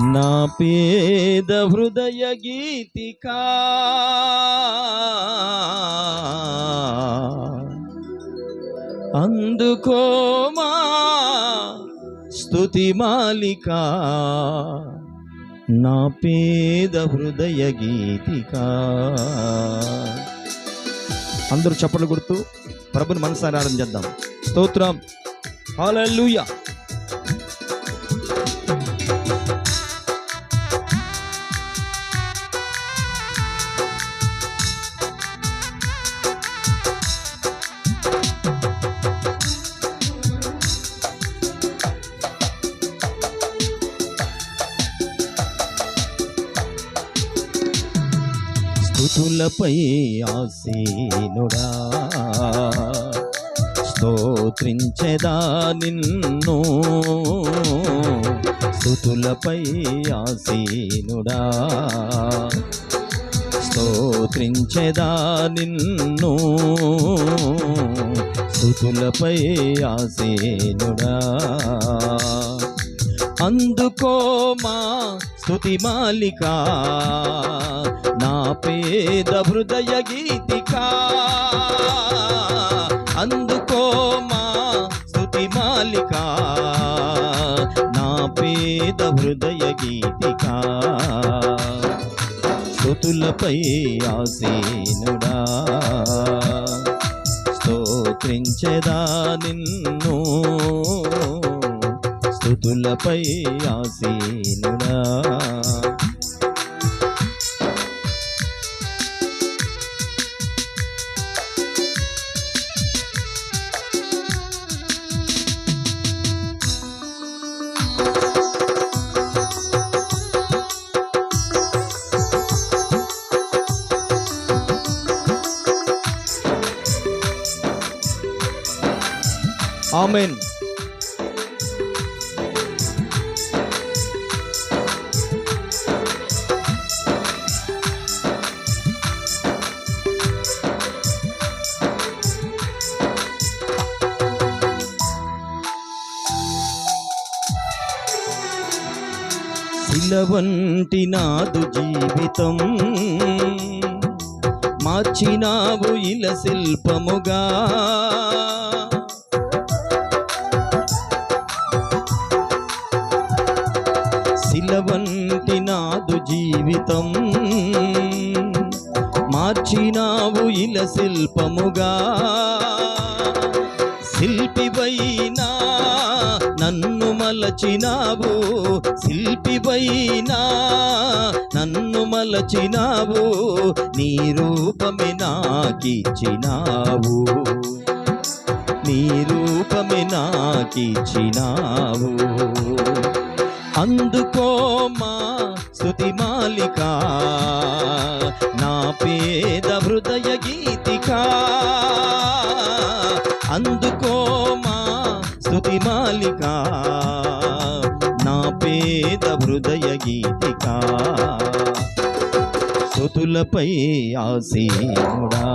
నా పేద హృదయ గీతికా. అందుకోమా స్తుతి మాలిక. నా పేద హృదయ గీతికా. అందరూ చప్పట్లు గుర్తు ప్రభుని మనసారి చేద్దాం. స్తోత్రం. హాలూయా స్థుతులపై ఆసీనుడా. స్తోత్రించెదా నిన్ను. స్థుతులపై ఆసీనుడా. స్తోత్రించెదా నిన్ను. స్థుతులపై ఆసీనుడా. అందుకో మా స్తుతి పేద హృదయ గీతికా. అందుకో మా స్థుతి మాలిక. నా పేద హృదయ గీతికా. స్తుతులపై ఆసీనుడా. స్తోత్రించెదా నిన్ను. స్థుతులపై ఆసీనుడా. ఆమెన్. వంటి నాదు జీవితం మార్చినావు ఇల శిల్పముగా. శిలవంటి నాదు జీవితం. మార్చినావు ఇల శిల్పముగా. శిల్పివైనా నన్ను మలచినావు. శిల్పివైనా నన్ను మలచినావు. నీ రూపమే నాకిచ్చినావు. నీ రూపమే నాకిచ్చినావు. అందుకోమా స్థుతి మాలిక నా పేద హృదయ గీతిక. అందుకోమా స్థుతి మాలిక నా పేద హృదయ గీతిక. స్థుతులపై ఆసీనుడా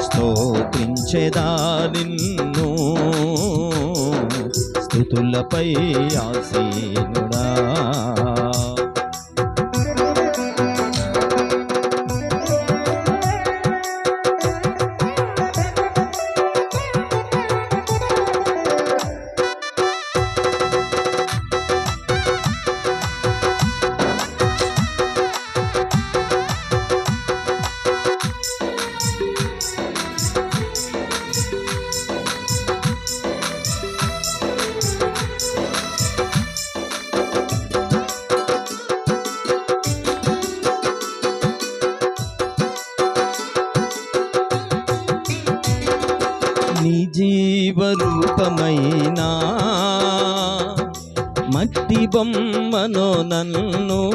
స్తోత్రించేదా నిన్ను. స్థుతులపై ఆసీనుడా జీవరూపమైనా? మట్టి బొమ్మను నన్ను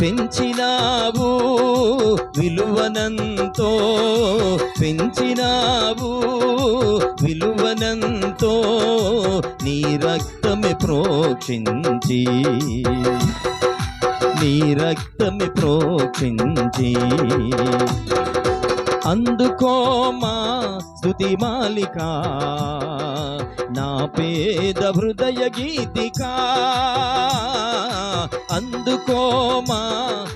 పెంచినావు విలువనంతో. పెంచినావు విలువనంతో. నీ రక్తమే ప్రోక్షించి నీ రక్తమే ప్రోక్షించి. అందుకోమా స్థుతి మాలిక నా పేద హృదయ గీతిక. అందుకోమా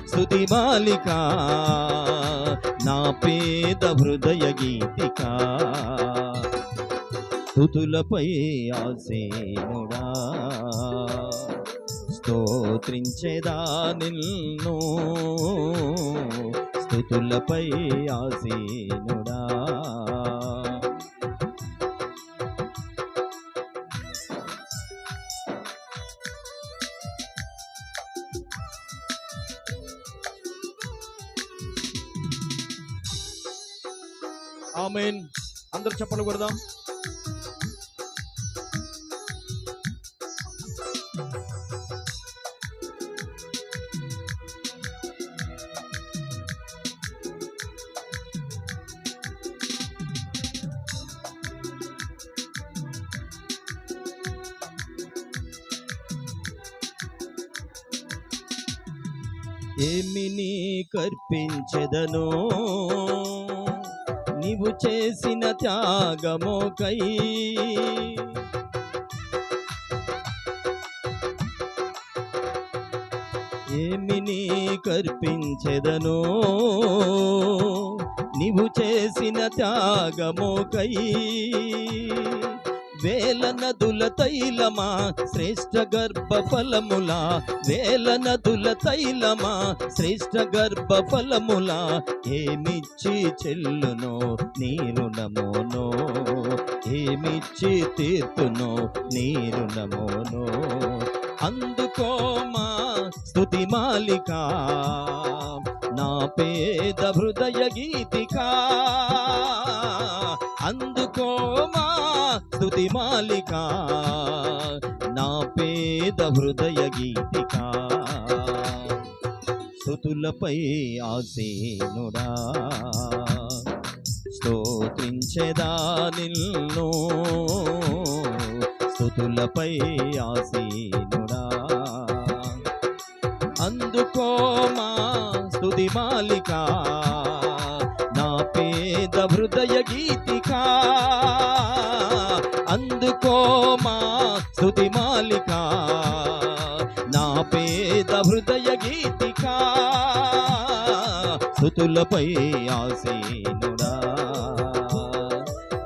స్థుతి మాలిక నా పేద హృదయ గీతిక. స్థుతులపై ఆసేనుడా స్తోత్రించేదా నిన్ను. స్థుతులపై ఆసీనుడా. ఆమెన్. అందరు చెప్పలు కొడదాం. ఏమి నీ కర్పించెదనో? నీవు చేసిన త్యాగమోకై ఏమి నీ కర్పించెదను? నీవు చేసిన త్యాగమోకై వేల నదుల తైలమా శ్రేష్ఠ గర్భ ఫలములా వేల నదుల తైలమా శ్రేష్ఠ గర్భ ఫలములా ఏమిచ్చి చెల్లునో నీరు నమోనో ఏమిచ్చి తీర్తునో నీరు నమోనో అందుకోమా స్థుతి మాలిక నా పేద హృదయ గీతిక. అందుకోమా స్తుతి మాలిక నా పేద హృదయ గీతిక. స్థుతులపై ఆసీనుడా స్తోత్రించెదా నిన్ను. స్థుతులపై ఆసీనుడా అందుకోమా స్తుతి మాలిక నా పేద హృదయ అందుకోమా స్థుతి మాలిక నా పేద హృదయ గీతిక. స్థుతులపై ఆసీనుడా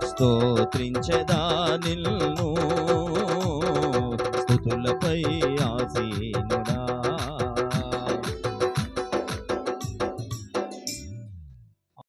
స్తోత్రించదా నిల్ను స్థుతులపై ఆసీనుడా.